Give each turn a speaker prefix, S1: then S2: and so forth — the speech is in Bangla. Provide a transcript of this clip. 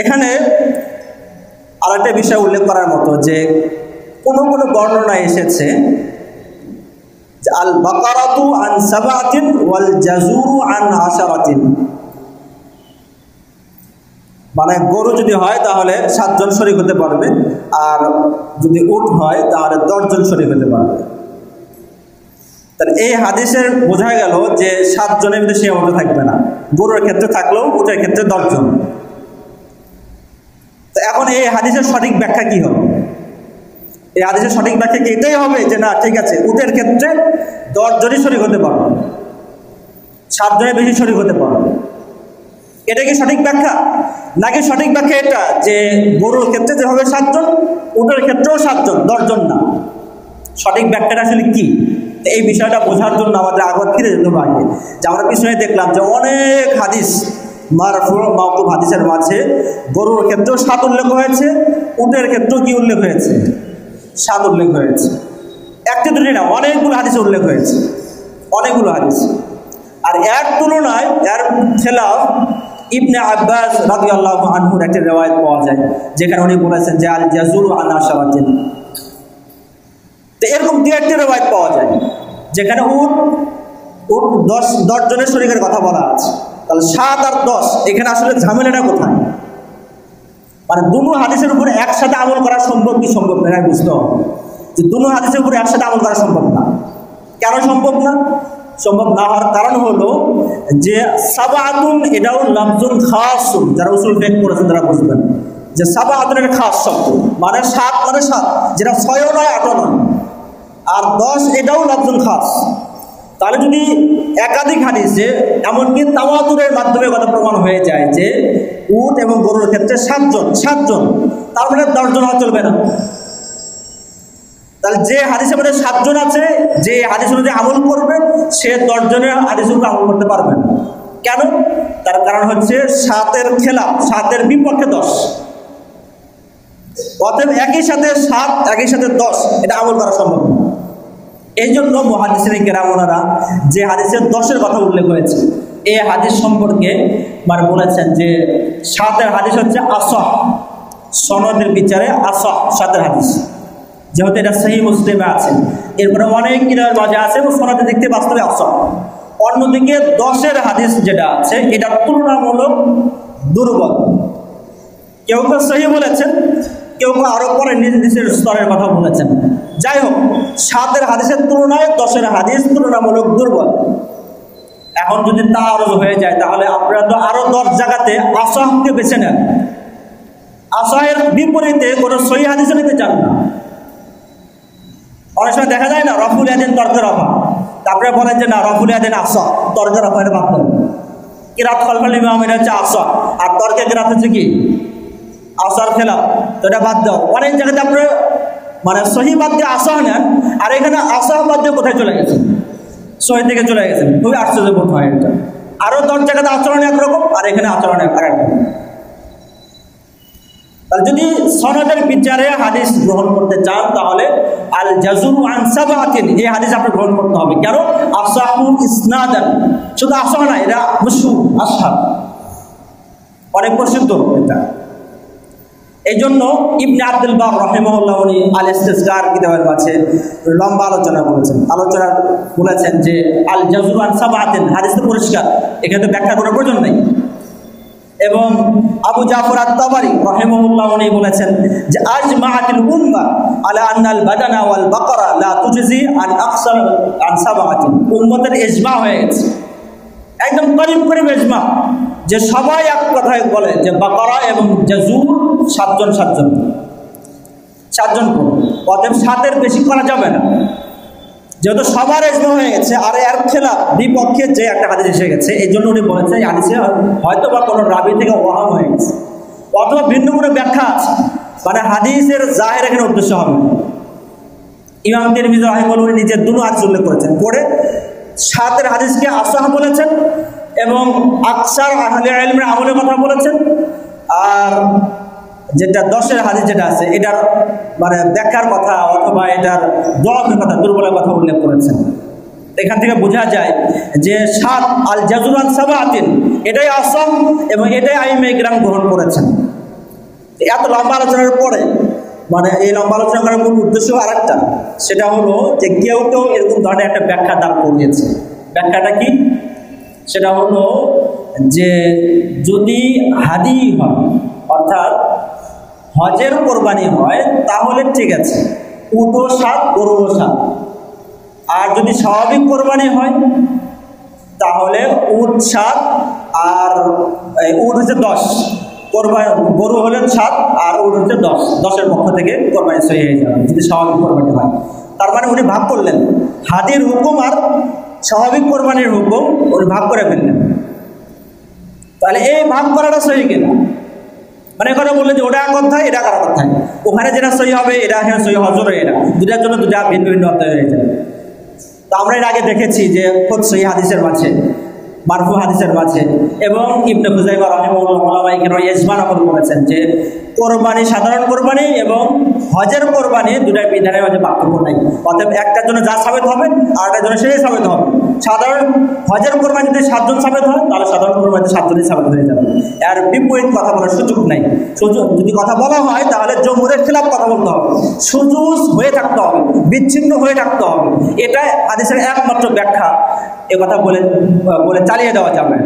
S1: এখানে আরেকটা বিষয় উল্লেখ করার মতো যে কোনো কোনো বর্ণনায় এসেছে যে আল বাকারাতু আন সাবাতিন ওয়াল জাজুরু আন আশারাতিন। মানে গরু যদি হয় তাহলে সাতজন শরিক হতে পারবে, আর যদি উট হয় তাহলে দশজন শরিক হতে পারবে। তাহলে এই হাদিসের বোঝা গেল যে সাতজনের মধ্যে সীমাবদ্ধ থাকবে না। গরুর ক্ষেত্রে থাকলেও উটের ক্ষেত্রে দশজন। এখন এই হাদিসের সঠিক ব্যাখ্যা কি হবে? এই হাদিসের সঠিক ব্যাখ্যা কি? এটাই হবে যে না, ঠিক আছে, উটের ক্ষেত্রে দশজনই শরিক হতে পারবে সাতজনের বেশি শরিক হতে পারবে। এটা কি সঠিক ব্যাখ্যা? নাকি সঠিক ব্যাখ্যা এটা যে গরুর ক্ষেত্রে যে হবে সাতজন উটের ক্ষেত্রেও সাতজন দশজন না? সঠিক ব্যাখ্যাটা আসলে কি? এই বিষয়টা বোঝার জন্য আমাদের আগত ফিরে যেতে আগে। যে আমরা পিছনে দেখলাম যে অনেক হাদিস মারফুর মাহকুব হাদিসের মাঝে গরুর ক্ষেত্রেও সাত উল্লেখ হয়েছে, উটের ক্ষেত্রেও কি উল্লেখ হয়েছে? সাত উল্লেখ হয়েছে। একটি দুটি না, অনেকগুলো হাদিসে উল্লেখ হয়েছে। অনেকগুলো হাদিস। আর এর তুলনায় এর খেলাফ ইবনে আব্বাস রাজি আল্লাহ আনহুর একটি রেওয়ায়ত পাওয়া যায়, যেখানে উনি বলেছেন যে আল জাজুর আনা সাবাতিন তো এরকম দু একটি রেওয়ায়ত পাওয়া যায়, যেখানে উট উট দশ দশ জনের শরীরের কথা বলা আছে। তাহলে সাত আর দশ, এখানে আসলে ঝামেলাটা কোথায়? মানে দুনো হাদিসের উপরে একসাথে আমল করা সম্ভব কি সম্ভব না? বুঝতে হবে। যে দুনো হাদিসের উপরে একসাথে আমল করা সম্ভব না। কেন সম্ভব না? সম্ভব না হওয়ার কারণ হলো যে সাবাতুন, এটাও লাফজুন খাসুন। যারা উসুল ফেক করেছেন তারা বুঝবেন। যে সাবাতুনের খাস শব্দ। মানে সাত মানে সাত। যেটা ছয়ও নয়, আটও নয়। আর দশ, এটাও লাফজুন খাস। তাহলে যদি একাধিক হাদিসে এমনকি তাওয়াতুরের মাধ্যমে কথা প্রমাণ হয়ে যায় যে, উট এবং গরুর ক্ষেত্রে সাতজন সাতজন, তার মানে দশজন হওয়া চলবে না। তাহলে যে হাদিসের মধ্যে সাতজন আছে, যে হাদিস অনুযায়ী আমল করবে, সে দশজনের হাদিস উপরে আমল করতে পারবে না। কেন? তার কারণ হচ্ছে সাতের খেলা সাতের বিপক্ষে দশ। অতএব একই সাথে সাত, একই সাথে দশ, এটা আমল করা সম্ভব এই জন্য মহাদিসের কেরামনারা যে হাদিসের দশের কথা উল্লেখ হয়েছে এই হাদিস সম্পর্কে মানে বলেছেন যে সাতের হাদিস হচ্ছে আসহ, সনদের বিচারে আসহ, সাতের হাদিস। যেহেতু এটা সেই মুসলিমে আছে, এরপরে অনেক কিরার মাঝে আছে এবং সনদে দেখতে বাস্তবে আসহ। অন্যদিকে দশের হাদিস যেটা আছে, এটা তুলনামূলক দুর্বল। কেউ কেউ সহি বলেছেন কেউ কেউ আরও পরে নিজ নিজের স্তরের কথা বলেছেন। যাই হোক, সাতের হাদিসের তুলনায় দশের হাদিস তুলনামূলক দুর্বল। এখন যদি তা আরও হয়ে যায়, তাহলে আপনারা তো আরও দশ জায়গাতে আসাহকে বেছে নেন। আসাহের বিপরীতে কোনো সহি হাদিসও নিতে চান না। অনেক সময় দেখা যায় না, রফুল আদিন তর্কের অভাব। তারপরে বলেন যে, না, রফুল আদিন আসা তর্কের অভাব এটা বাদ দেন কিরাত কলকাল ইমাম হচ্ছে আসা আর তর্কে কিরাত হচ্ছে কি? আসার খেলাফ তো এটা বাদ দাও। অনেক জায়গাতে আপনার মানে সহি বাদ দিয়ে আসা নেন আর এখানে আসা বাদ দিয়ে কোথায় চলে গেছেন? সহি থেকে চলে গেছেন। খুবই আশ্চর্য বোধ হয় এটা। আরও দশ জায়গাতে আচরণ একরকম, আর এখানে আচরণ এক রকম। যদি সনদের বিচারে হাদিস গ্রহণ করতে চান, তাহলে আল জাজুরু আনসাবাতিন এই হাদিস আপনি গ্রহণ করতে হবে। কেন? আসাহু ইসনাদান। শুধু আসা না, এরা মুসু আসাহ অনেক প্রসিদ্ধ এটা। এই জন্য ইবনে আব্দুল বাব রহেমউল্লাহ উনি আল ইস্তেসগার কিতাবের কাছে লম্বা আলোচনা করেছেন। আলোচনা বলেছেন যে আল জাজুর আন সাবাতিন হাদিস পরিষ্কার, এখানে তো ব্যাখ্যা করার প্রয়োজন নেই। এবং আবু জাফর আত-তাবারি রাহিমাহুল্লাহ উনি বলেছেন যে আজ মাহাতিল উম্মা আলা আন্নাল বাদানা ওয়াল বাকারা লা তুজজি আন আকসার আন সাবাতিন উম্মতের ইজমা হয়ে গেছে। একদম করিম করিম ইজমা, যে সবাই এক কথায় বলে যে বাকারা এবং জাজুর সাতজন সাতজন। সাতজন অতএব সাতের বেশি করা যাবে না। যেহেতু সবার এজমা হয়ে গেছে, আর এর খেলা বিপক্ষে যে একটা হাদিস এসে গেছে এই জন্য উনি বলেছেন, এই হাদিসে হয়তো বা কোনো রাবি থেকে ওয়াহাম হয়ে গেছে। অথবা ভিন্ন কোনো ব্যাখ্যা আছে? মানে হাদিসের জাহের এখানে উদ্দেশ্য হবে। ইমাম তিরমিজ রাহিমুল উনি নিজের দুটো হাদিস উল্লেখ করেছেন। করে সাতের হাদিসকে আসাহ বলেছেন এবং আকসার আহলে আলমের আমলের কথা বলেছেন। আর যেটা দশের হাদিস যেটা আছে, এটার মানে ব্যাখ্যার কথা অথবা এটার দলের কথা, দুর্বলের কথা উল্লেখ করেছেন। এখান থেকে বোঝা যায় যে সাত আল জাজুরান সাবাতিন, এটাই আসম এবং এটাই আইমে গ্রাম গ্রহণ করেছেন। এত লম্বা আলোচনার পরে মানে এই লম্বা আলোচনা করার মূল উদ্দেশ্য আর একটা সেটা হলো যে কেউ কেউ এরকম ধরনের একটা ব্যাখ্যা দাঁড় করিয়েছে। ব্যাখ্যাটা কি? সেটা হলো যে যদি হাদি হয়, অর্থাৎ হজের কোরবানি হয়, তাহলে ঠিক আছে। উটো সাত গরুও সাত আর যদি স্বাভাবিক কোরবানি হয়, তাহলে উট সাত আর উট হচ্ছে দশ। কোরবানি, গরু হলেন সাত আর উট হচ্ছে দশ। দশের পক্ষ থেকে কোরবানি সহি হয়ে যাবে, যদি স্বাভাবিক কোরবানি হয়। তার মানে উনি ভাগ করলেন। হাদির হুকুম আর স্বাভাবিক কোরবানির হুকুম উনি ভাগ করে ফেললেন। তাহলে এই ভাগ করাটা সহি কিনা? মানে এখানে বললেন যে ওটা এক থাকে এটা কারও কথা ওখানে যেটা সই হবে, এটা এখানে সহি হজর এটা। দুটার জন্য দুটা ভিন্ন ভিন্ন অধ্যায় হয়ে যায় তো আমরা এর আগে দেখেছি যে খুব সহি হাদিসের মাঝে মারফু হাদিসের মাঝে। এবং ইবনে রহিমুল্লাহ এখানে ইজমা নকল করেছেন যে, কোরবানি সাধারণ কোরবানি এবং হজের কোরবানি দুটার বিধানের মাঝে পার্থক্য নাই। অতএব একটার জন্য যা সাবেত হবে, আর একটার জন্য সেই সাবেত হবে। সাধারণ হজের কোরবানি যদি সাতজন সাবেত হয়, তাহলে সাধারণ কোরবানিতে সাতজনই সাবেত হয়ে যাবে। আর বিপরীত কথা বলার সুযোগ নাই। সুযোগ, যদি কথা বলা হয়, তাহলে জমুরের খেলাফ কথা বলতে হবে। সুজুজ হয়ে থাকতে হবে, বিচ্ছিন্ন হয়ে থাকতে হবে। এটা হাদিসের একমাত্র ব্যাখ্যা। এ কথা বলে বলে চালিয়ে দেওয়া যাবে